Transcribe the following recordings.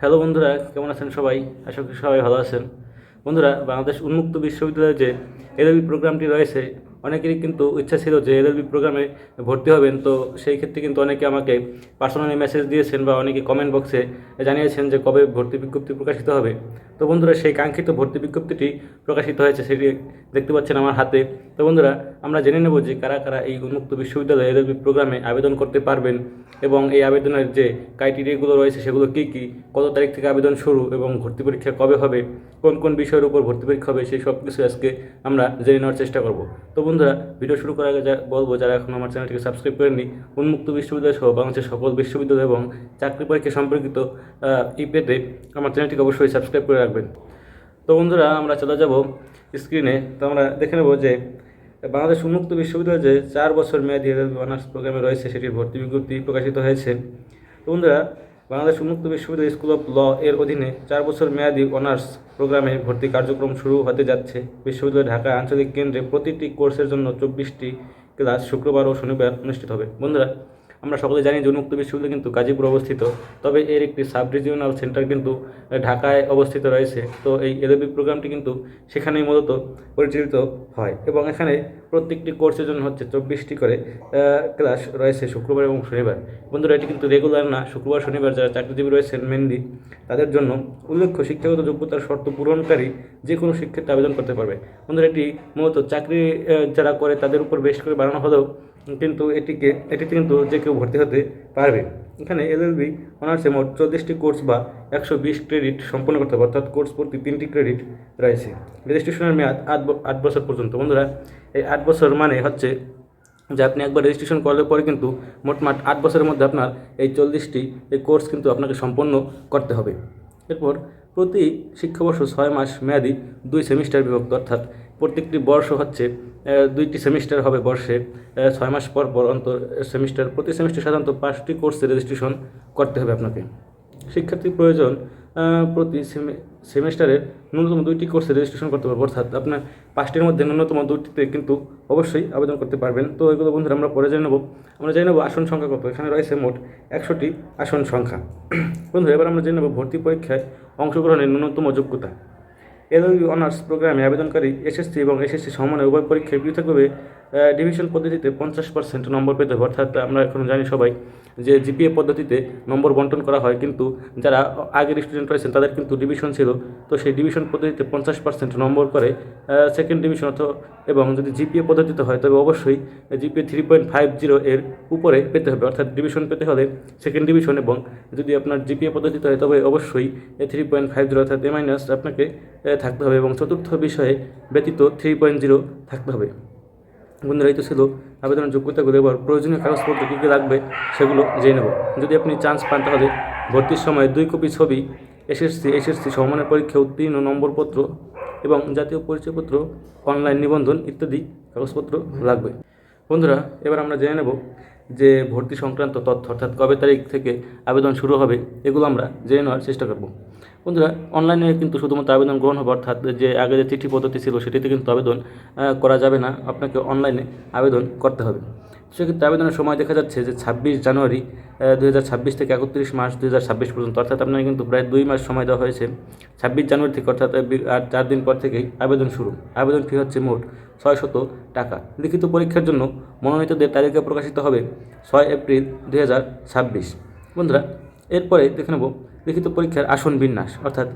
Hello বন্ধুরা, কেমন আছেন সবাই? আশা করি সবাই ভালো আছেন। বন্ধুরা, বাংলাদেশ উন্মুক্ত বিশ্ববিদ্যালয়ে যে এলএলবি প্রোগ্রামটি রয়েছে, অনেকেরই কিন্তু ইচ্ছা ছিল যে এলএলবি প্রোগ্রামে ভর্তি হবেন। তো সেই ক্ষেত্রে কিন্তু অনেকে আমাকে পার্সোনালি মেসেজ দিয়েছেন বা অনেকে কমেন্ট বক্সে জানিয়েছেন যে কবে ভর্তি বিজ্ঞপ্তি প্রকাশিত হবে। তো বন্ধুরা, সেই কাঙ্ক্ষিত ভর্তি বিজ্ঞপ্তিটি প্রকাশিত হয়েছে, সেটি দেখতে পাচ্ছেন আমার হাতে। তো বন্ধুরা, আমরা জেনে নেব যে কারা কারা এই উন্মুক্ত বিশ্ববিদ্যালয়ে এলএলবি প্রোগ্রামে আবেদন করতে পারবেন এবং এই আবেদনের যে ক্রাইটেরিয়াগুলো রয়েছে, সেগুলো কী কী, কত তারিখ থেকে আবেদন শুরু এবং ভর্তি পরীক্ষা কবে হবে, কোন কোন বিষয়ের উপর ভর্তি পরীক্ষা হবে, সেই সব কিছু আজকে আমরা জেনে নেওয়ার চেষ্টা করব। তো বন্ধুরা ভিডিও শুরু করার আগে বলব, যারা এখন আমার চ্যানেলটিকে সাবস্ক্রাইব করেননি, উন্মুক্ত বিশ্ববিদ্যালয় সহ বাংলাদেশের সকল বিশ্ববিদ্যালয় এবং চাকরি পরীক্ষা সম্পর্কিত ই পেতে আমার চ্যানেলটিকে অবশ্যই সাবস্ক্রাইব করে রাখবেন। তো বন্ধুরা, আমরা চলে যাব স্ক্রিনে তো আমরা দেখে নেব যে বাংলাদেশ উন্মুক্ত বিশ্ববিদ্যালয়ে যে চার বছর মেয়াদী অনার্স প্রোগ্রামে রয়েছে, সেটির ভর্তি বিজ্ঞপ্তি প্রকাশিত হয়েছে। তো বন্ধুরা, বাংলাদেশ উন্মুক্ত বিশ্ববিদ্যালয় স্কুল অফ ল এর অধীনে চার বছর মেয়াদী অনার্স প্রোগ্রামে ভর্তি কার্যক্রম শুরু হতে যাচ্ছে। বিশ্ববিদ্যালয় ঢাকা আঞ্চলিক কেন্দ্রে প্রতিটি কোর্সের জন্য চব্বিশটি ক্লাস শুক্রবার ও শনিবার অনুষ্ঠিত হবে। বন্ধুরা আমরা সকলে জানি যে উন্মুক্ত বিশ্ববিদ্যালয় কিন্তু গাজীপুর অবস্থিত। তবে এর একটি সাব রিজিওনাল সেন্টার কিন্তু ঢাকায় অবস্থিত রয়েছে। তো এই এলএবি প্রোগ্রামটি কিন্তু সেখানেই মূলত পরিচালিত হয় এবং এখানে প্রত্যেকটি কোর্সের জন্য হচ্ছে চব্বিশটি করে ক্লাস রয়েছে শুক্রবার এবং শনিবার। বন্ধুরা, এটি কিন্তু রেগুলার না, শুক্রবার, শনিবার যারা চাকরিজীবী রয়েছেন মেনলি তাদের জন্য উল্লেখ্য শিক্ষাগত যোগ্যতার শর্ত পূরণকারী যে কোনো শিক্ষার্থী আবেদন করতে পারবে। বন্ধুরা, এটি মূলত চাকরি যারা করে তাদের উপর বেশ করে বাড়ানো হলেও কিন্তু এটিকে, এটিতে কিন্তু যে কেউ ভর্তি হতে পারবে। এখানে এলএলবি, অনার্সে মোট চল্লিশটি কোর্স বা একশো বিশ ক্রেডিট সম্পন্ন করতে হবে, অর্থাৎ কোর্স প্রতি তিনটি ক্রেডিট রয়েছে। রেজিস্ট্রেশনের মেয়াদ আট আট বছর পর্যন্ত। বন্ধুরা, এই আট বছর মানে হচ্ছে যে আপনি একবার রেজিস্ট্রেশন করলে পরে কিন্তু মোটমাট আট বছরের মধ্যে আপনার এই চল্লিশটি, এই কোর্স কিন্তু আপনাকে সম্পন্ন করতে হবে। এরপর প্রতি শিক্ষাবর্ষ ছয় মাস মেয়াদি দুই সেমিস্টার বিভক্ত, অর্থাৎ প্রত্যেকটি বর্ষ হচ্ছে দুইটি সেমিস্টার হবে বর্ষে ছয় মাস পর পর অন্তর সেমিস্টার, প্রতি সেমিস্টার সাধারণত পাঁচটি কোর্সে রেজিস্ট্রেশন করতে হবে আপনাকে। শিক্ষার্থী প্রয়োজন প্রতি সেমে- সেমিস্টারের ন্যূনতম দুইটি কোর্সে রেজিস্ট্রেশন করতে পারব। অর্থাৎ আপনার পাঁচটির মধ্যে ন্যূনতম দুইটিতে কিন্তু অবশ্যই আবেদন করতে পারবেন। তো এগুলো বন্ধুরা আমরা পরে জেনে নেব। আমরা জেনে নেব আসন সংখ্যা কত? এখানে রয়েছে মোট একশোটি আসন সংখ্যা। বন্ধুরা, এবার আমরা জেনে নেব ভর্তি পরীক্ষায় অংশগ্রহণের ন্যূনতম যোগ্যতা। এলএলবি অনার্স প্রোগ্রামে আবেদনকারী এসএসসি এবং এসএসসি সমানে উভয় পরীক্ষায় পৃথকভাবে ডিভিশন পদ্ধতিতে পঞ্চাশ পার্সেন্ট নম্বর পেতে হবে। অর্থাৎ আমরা এখন জানি সবাই যে জিপিএ পদ্ধতিতে নম্বর বন্টন করা হয়। কিন্তু যারা আগের স্টুডেন্ট রয়েছেন, তাদের কিন্তু ডিভিশন ছিল। তো সেই ডিভিশন পদ্ধতিতে পঞ্চাশ পার্সেন্ট নম্বর করে সেকেন্ড ডিভিশন অর্থ এবং যদি জিপিএ পদ্ধতিতে হয়, তবে অবশ্যই GPA three point five zero এর উপরে পেতে হবে। অর্থাৎ ডিভিশন পেতে হলে সেকেন্ড ডিভিশন এবং যদি আপনার জিপিএ পদ্ধতিতে হয়, তবে অবশ্যই থ্রি পয়েন্ট ফাইভ জিরো অর্থাৎ এ মাইনাস আপনাকে থাকতে হবে এবং চতুর্থ বিষয়ে ব্যতীত থ্রি পয়েন্ট জিরো থাকতে হবে। বন্ধুরা, এই তো ছিল আবেদনের যোগ্যতাগুলো এবার প্রয়োজনীয় কাগজপত্র কী কী লাগবে সেগুলো জেনে নেব। যদি আপনি চান্স পান তাহলে ভর্তির সময় দুই কপি ছবি, এসএসসি এসএসসি সমানের পরীক্ষা, উত্তীর্ণ নম্বরপত্র এবং জাতীয় পরিচয়পত্র, অনলাইন নিবন্ধন ইত্যাদি কাগজপত্র লাগবে। বন্ধুরা, এবার আমরা জেনে নেব যে ভর্তি সংক্রান্ত তথ্য অর্থাৎ কবে তারিখ থেকে আবেদন শুরু হবে, এগুলো আমরা জেনে নেওয়ার চেষ্টা করব। বন্ধুরা অনলাইনে কিন্তু শুধুমাত্র আবেদন গ্রহণ হবে, অর্থাৎ যে আগে যে চিঠি পদ্ধতি ছিল, সেটিতে কিন্তু আবেদন করা যাবে না। আপনাকে অনলাইনে আবেদন করতে হবে। সেক্ষেত্রে আবেদনের সময় দেখা যাচ্ছে যে ছাব্বিশ জানুয়ারি দু হাজার ছাব্বিশ থেকে একত্রিশ মার্চ দু হাজার ছাব্বিশ পর্যন্ত, অর্থাৎ আপনাকে কিন্তু প্রায় দুই মাস সময় দেওয়া হয়েছে। ছাব্বিশ জানুয়ারি থেকে, অর্থাৎ আর চার দিন পর থেকেই আবেদন শুরু। আবেদন ফি হচ্ছে মোট ছয়শত টাকা। লিখিত পরীক্ষার জন্য মনোনীতদের তালিকা প্রকাশিত হবে ছয় এপ্রিল দু হাজার ছাব্বিশ। বন্ধুরা, এরপরে দেখে নেব লিখিত পরীক্ষার আসন বিন্যাস, অর্থাৎ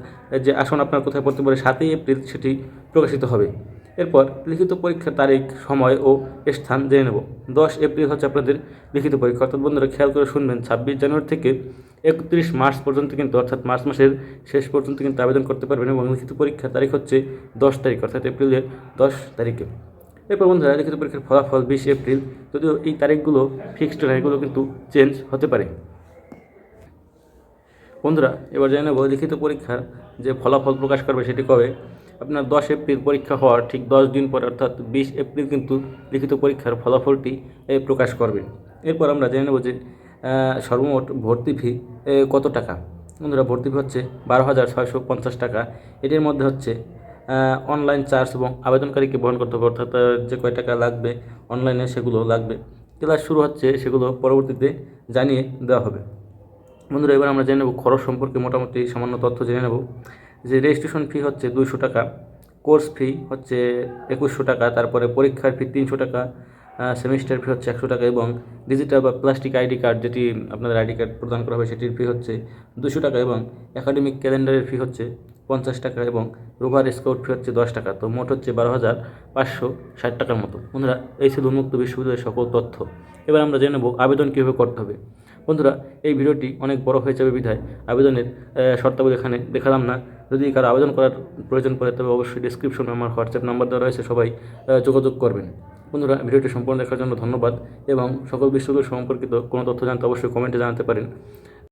যে আসন আপনার কোথায় পড়তে পারে সাতই এপ্রিল সেটি প্রকাশিত হবে। এরপর লিখিত পরীক্ষার তারিখ, সময় ও স্থান জেনে নেব। দশ এপ্রিল হচ্ছে আপনাদের লিখিত পরীক্ষা। অর্থাৎ বন্ধুরা, খেয়াল করে শুনবেন, ছাব্বিশ জানুয়ারি থেকে একত্রিশ মার্চ পর্যন্ত কিন্তু, অর্থাৎ মার্চ মাসের শেষ পর্যন্ত কিন্তু আবেদন করতে পারবেন এবং লিখিত পরীক্ষার তারিখ হচ্ছে দশ তারিখ, অর্থাৎ এপ্রিলের দশ তারিখে। এরপর বন্ধুরা, লিখিত পরীক্ষার ফলাফল বিশ এপ্রিল। যদিও এই তারিখগুলো ফিক্সড নয় এগুলো কিন্তু চেঞ্জ হতে পারে। বন্ধুরা, এবার জেনে নেব লিখিত পরীক্ষার যে ফলাফল প্রকাশ করবে সেটি কবে। আপনার দশ এপ্রিল পরীক্ষা হওয়ার ঠিক দশ দিন পরে, অর্থাৎ বিশ এপ্রিল কিন্তু লিখিত পরীক্ষার ফলাফলটি প্রকাশ করবে। এরপর আমরা জেনে নেব যে সর্বমোট ভর্তি ফি কত টাকা? বন্ধুরা, ভর্তি ফি হচ্ছে বারো হাজার ছয়শো পঞ্চাশ টাকা। এটির মধ্যে হচ্ছে অনলাইন চার্জ এবং আবেদনকারীকে বহন করতে হবে, অর্থাৎ যে কয় টাকা লাগবে অনলাইনে সেগুলো লাগবে। ক্লাস শুরু হচ্ছে, সেগুলো পরবর্তীতে জানিয়ে দেওয়া হবে। বন্ধুরা, এবার আমরা জেনে নেব খরচ সম্পর্কে মোটামুটি সামান্য তথ্য জেনে নেব। যে রেজিস্ট্রেশন ফি হচ্ছে দুইশো টাকা কোর্স ফি হচ্ছে একুশশো টাকা, তারপরে পরীক্ষার ফি তিনশো টাকা সেমিস্টার ফি হচ্ছে একশো টাকা এবং ডিজিটাল বা প্লাস্টিক আইডি কার্ড যেটি আপনাদের আইডি কার্ড প্রদান করা হবে সেটির ফি হচ্ছে দুশো টাকা এবং একাডেমিক ক্যালেন্ডারের ফি হচ্ছে পঞ্চাশ টাকা এবং রোভার স্কাউট ফি হচ্ছে দশ টাকা। তো মোট হচ্ছে বারো হাজার পাঁচশো ষাট টাকার মতো। বন্ধুরা, এই ছিল উন্মুক্ত বিশ্ববিদ্যালয়ের সকল তথ্য। এবার আমরা জেনে নেব আবেদন কীভাবে করতে হবে। বন্ধুরা, এই ভিডিওটি অনেক বড় হয়ে যাবে বিধায় আবেদনের শর্তাবলী এখানে দেখালাম না। যদি কারও আবেদন করার প্রয়োজন পড়ে, তবে অবশ্যই ডিসক্রিপশনে আমার হোয়াটসঅ্যাপ নাম্বার দেওয়া রয়েছে, সবাই যোগাযোগ করবেন। বন্ধুরা, ভিডিওটি সম্পূর্ণ দেখার জন্য ধন্যবাদ এবং সকল বিষয়গুলো সম্পর্কিত কোনো তথ্য জানতে অবশ্যই কমেন্টে জানাতে পারেন।